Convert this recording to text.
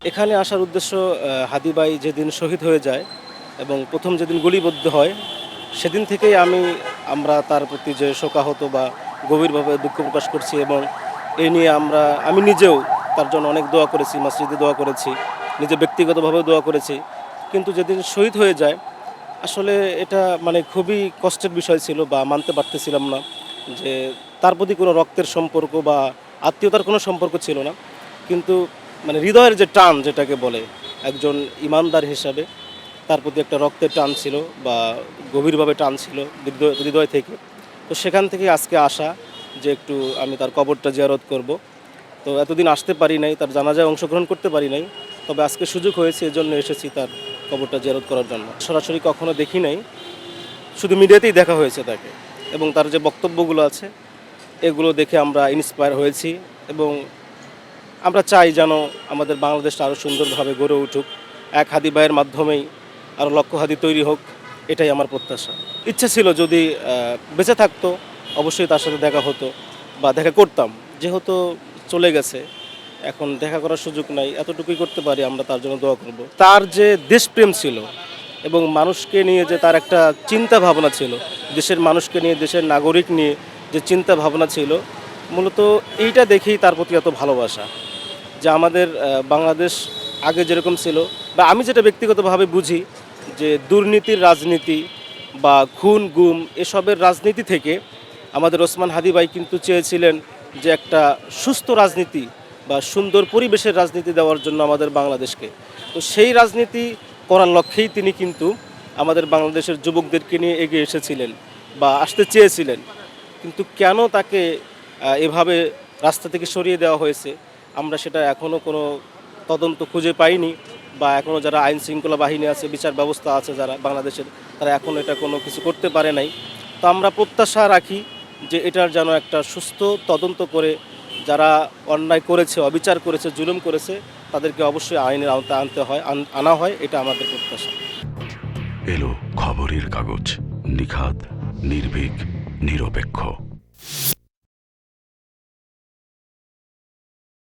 এখানে আসার উদ্দেশ্য হাদিবাই যেদিন শহীদ হয়ে যায় এবং প্রথম যেদিন গুলিবদ্ধ হয়, সেদিন থেকেই আমি, আমরা তার প্রতি যে শোকাহত বা গভীরভাবে দুঃখ প্রকাশ করছি এবং এই নিয়ে আমরা, আমি নিজেও তার জন্য অনেক দোয়া করেছি, মসজিদে দোয়া করেছি, নিজে ব্যক্তিগতভাবে দোয়া করেছি। কিন্তু যেদিন শহীদ হয়ে যায়, আসলে এটা মানে খুবই কষ্টের বিষয় ছিল বা মানতে পারতেছিলাম না যে তার প্রতি কোনো রক্তের সম্পর্ক বা আত্মীয়তার কোনো সম্পর্ক ছিল না। কিন্তু মানে হৃদয়ের যে টান যেটাকে বলে, একজন ইমানদার হিসাবে তার প্রতি একটা রক্তের টান ছিল বা গভীরভাবে টান ছিল হৃদয় থেকে। তো সেখান থেকে আজকে আসা যে একটু আমি তার কবরটা জিয়ারত করব। তো এতদিন আসতে পারি নাই, তার জানাজায় অংশগ্রহণ করতে পারি নাই, তবে আজকে সুযোগ হয়েছে, এজন্য এসেছি তার কবরটা জিয়ারত করার জন্য। সরাসরি কখনো দেখি নাই, শুধু মিডিয়াতেই দেখা হয়েছে তাকে। এবং তার যে বক্তব্যগুলো আছে, এগুলো দেখে আমরা ইন্সপায়ার হয়েছি এবং আমরা চাই যেন আমাদের বাংলাদেশটা আরও সুন্দরভাবে গড়ে উঠুক। এক হাদি ভাইয়ের মাধ্যমেই আরও লক্ষ হাদি তৈরি হোক, এটাই আমার প্রত্যাশা। ইচ্ছে ছিল যদি বেঁচে থাকতো, অবশ্যই তার সাথে দেখা হতো বা দেখা করতাম। যেহেতু চলে গেছে, এখন দেখা করার সুযোগ নাই, এতটুকুই করতে পারি, আমরা তার জন্য দোয়া করব। তার যে দেশপ্রেম ছিল এবং মানুষকে নিয়ে যে তার একটা চিন্তা ভাবনা ছিল, দেশের মানুষকে নিয়ে, দেশের নাগরিক নিয়ে যে চিন্তা ভাবনা ছিল, মূলত এইটা দেখেই তার প্রতি এত ভালোবাসা। যে আমাদের বাংলাদেশ আগে যেরকম ছিল, বা আমি যেটা ব্যক্তিগতভাবে বুঝি যে দুর্নীতির রাজনীতি বা খুন, গুম এসবের রাজনীতি থেকে আমাদের ওসমান হাদি ভাই কিন্তু চেয়েছিলেন যে একটা সুস্থ রাজনীতি বা সুন্দর পরিবেশের রাজনীতি দেওয়ার জন্য আমাদের বাংলাদেশকে। তো সেই রাজনীতি করার লক্ষ্যেই তিনি কিন্তু আমাদের বাংলাদেশের যুবকদেরকে নিয়ে এগিয়ে এসেছিলেন বা আসতে চেয়েছিলেন। কিন্তু কেন তাকে এভাবে রাস্তা থেকে সরিয়ে দেওয়া হয়েছে? আমরা সেটা এখনও কোনো তদন্ত খুঁজে পাইনি বা এখনও যারা আইন শৃঙ্খলা বাহিনী আছে, বিচার ব্যবস্থা আছে যারা বাংলাদেশের, তারা এখনও এটা কোনো কিছু করতে পারে নাই। তো আমরা প্রত্যাশা রাখি যে এটার যেন একটা সুস্থ তদন্ত করে যারা অন্যায় করেছে, অবিচার করেছে, জুলুম করেছে, তাদেরকে অবশ্যই আইনের আওতায় আনতে হয়, আনা হয়, এটা আমাদের প্রত্যাশা। এলো খবরের কাগজ নিখাত নির্ভীক, নিরপেক্ষ।